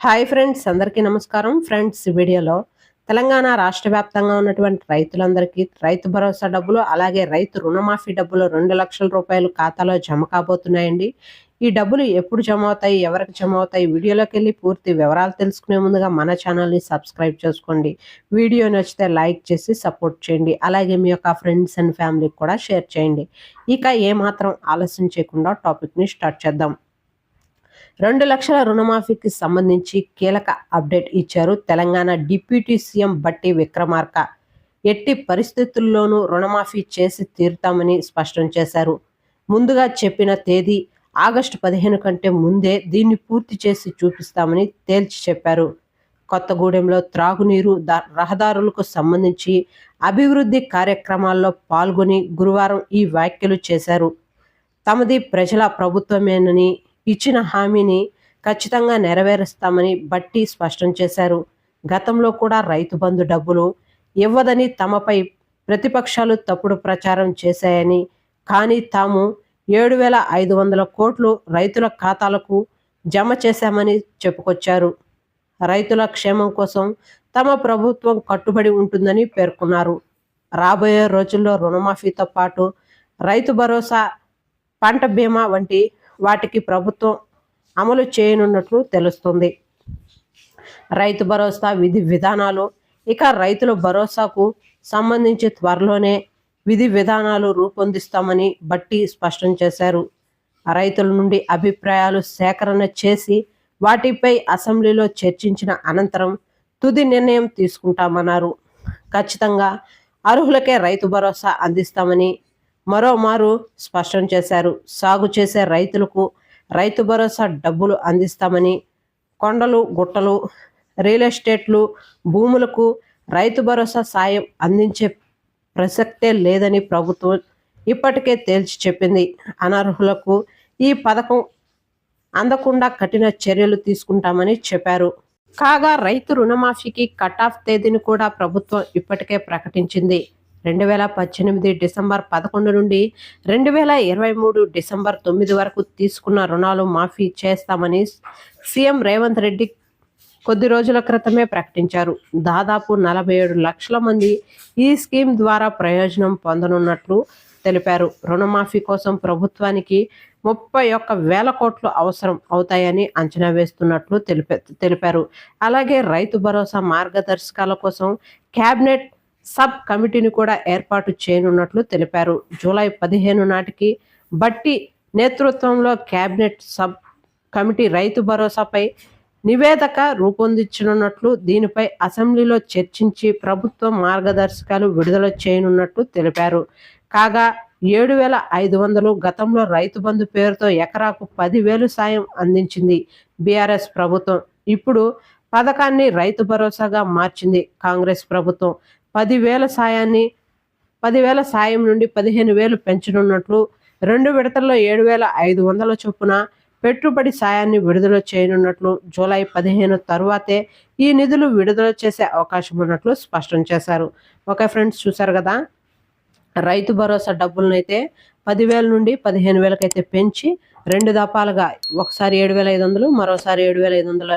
Hi friends అందరికీ నమస్కారం. Friends వీడియోలో తెలంగాణ రాష్ట్ర వ్యాప్తంగా ఉన్నటువంటి రైతులందరికీ రైతు భరోసా డబ్బులు అలాగే రైతు రుణమాఫీ డబ్బులు రెండు లక్షల రూపాయలు ఖాతాలో జమ కాబోతున్నాయండి. ఈ డబ్బులు ఎప్పుడు జమ అవుతాయి ఎవరికి జమ అవుతాయి వీడియోలోకి వెళ్ళి పూర్తి వివరాలు తెలుసుకునే ముందుగా మన ఛానల్ని సబ్స్క్రైబ్ చేసుకోండి. వీడియో నచ్చితే లైక్ చేసి సపోర్ట్ చేయండి. అలాగే మీ యొక్క ఫ్రెండ్స్ అండ్ ఫ్యామిలీకి కూడా షేర్ చేయండి. ఇక ఏమాత్రం ఆలస్యం చేయకుండా టాపిక్ని స్టార్ట్ చేద్దాం. రెండు లక్షల రుణమాఫీకి సంబంధించి కీలక అప్డేట్ ఇచ్చారు తెలంగాణ డిప్యూటీ సీఎం బట్టి విక్రమార్క. ఎట్టి పరిస్థితుల్లోనూ రుణమాఫీ చేసి తీరుతామని స్పష్టం చేశారు. ముందుగా చెప్పిన తేదీ ఆగస్టు పదిహేను కంటే ముందే దీన్ని పూర్తి చేసి చూపిస్తామని తేల్చి చెప్పారు. కొత్తగూడెంలో త్రాగునీరు రహదారులకు సంబంధించి అభివృద్ధి కార్యక్రమాల్లో పాల్గొని గురువారం ఈ వ్యాఖ్యలు చేశారు. తమది ప్రజల ప్రభుత్వమేనని ఇచ్చిన హామీని ఖచ్చితంగా నెరవేరుస్తామని బట్టి స్పష్టం చేశారు. గతంలో కూడా రైతు బంధు డబ్బులు ఇవ్వదని తమపై ప్రతిపక్షాలు తప్పుడు ప్రచారం చేశాయని కానీ తాము ఏడు వేల ఐదు వందల కోట్లు రైతుల ఖాతాలకు జమ చేశామని చెప్పుకొచ్చారు. రైతుల క్షేమం కోసం తమ ప్రభుత్వం కట్టుబడి ఉంటుందని పేర్కొన్నారు. రాబోయే రోజుల్లో రుణమాఫీతో పాటు రైతు భరోసా పంట బీమా వంటి వాటికి ప్రభుత్వం అమలు చేయనున్నట్లు తెలుస్తుంది. రైతు భరోసా విధి విధానాలు ఇక రైతుల భరోసాకు సంబంధించి త్వరలోనే విధి విధానాలు రూపొందిస్తామని బట్టి స్పష్టం చేశారు. రైతుల నుండి అభిప్రాయాలు సేకరణ చేసి వాటిపై అసెంబ్లీలో చర్చించిన అనంతరం తుది నిర్ణయం తీసుకుంటామన్నారు. ఖచ్చితంగా అర్హులకే రైతు భరోసా అందిస్తామని మరోమారు స్పష్టం చేశారు. సాగు చేసే రైతులకు రైతు భరోసా డబ్బులు అందిస్తామని కొండలు గుట్టలు రియల్ ఎస్టేట్లు భూములకు రైతు భరోసా సాయం అందించే ప్రసక్తే లేదని ప్రభుత్వం ఇప్పటికే తేల్చి చెప్పింది. అనర్హులకు ఈ పథకం అందకుండా కఠిన చర్యలు తీసుకుంటామని చెప్పారు. కాగా రైతు రుణమాఫీకి కట్ ఆఫ్ తేదీని కూడా ప్రభుత్వం ఇప్పటికే ప్రకటించింది. రెండు వేల పద్దెనిమిది డిసెంబర్ పదకొండు నుండి రెండు వేల ఇరవై మూడు డిసెంబర్ తొమ్మిది వరకు తీసుకున్న రుణాలు మాఫీ చేస్తామని సీఎం రేవంత్ రెడ్డి కొద్ది రోజుల క్రితమే ప్రకటించారు. దాదాపు నలభై ఏడు లక్షల మంది ఈ స్కీమ్ ద్వారా ప్రయోజనం పొందనున్నట్లు తెలిపారు. రుణమాఫీ కోసం ప్రభుత్వానికి ముప్పై ఒక్క వేల కోట్లు అవసరం అవుతాయని అంచనా వేస్తున్నట్లు తెలిపారు. అలాగే రైతు భరోసా మార్గదర్శకాల కోసం క్యాబినెట్ సబ్ కమిటీని కూడా ఏర్పాటు చేయనున్నట్లు తెలిపారు. జూలై పదిహేను నాటికి బట్టి నేతృత్వంలో కేబినెట్ సబ్ కమిటీ రైతు భరోసాపై నివేదిక రూపొందించనున్నట్లు దీనిపై అసెంబ్లీలో చర్చించి ప్రభుత్వ మార్గదర్శకాలు విడుదల చేయనున్నట్లు తెలిపారు. కాగా ఏడు వేల ఐదు వందలు గతంలో రైతు బంధు పేరుతో ఎకరాకు పదివేలు సాయం అందించింది బీఆర్ఎస్ ప్రభుత్వం. ఇప్పుడు పథకాన్ని రైతు భరోసాగా మార్చింది కాంగ్రెస్ ప్రభుత్వం. పదివేల సాయాన్ని పదివేల సాయం నుండి పదిహేను వేలు పెంచనున్నట్లు రెండు విడతల్లో ఏడు వేల ఐదు వందల చొప్పున పెట్టుబడి సాయాన్ని విడుదల చేయనున్నట్లు జూలై పదిహేను తరువాతే ఈ నిధులు విడుదల చేసే అవకాశం ఉన్నట్లు స్పష్టం చేశారు. ఓకే ఫ్రెండ్స్ చూశారు కదా? రైతు భరోసా డబ్బులనైతే పదివేల నుండి పదిహేను వేలకైతే పెంచి రెండు దపాలుగా ఒకసారి ఏడు వేల ఐదు వందలు మరోసారి ఏడు వేల ఐదు వందల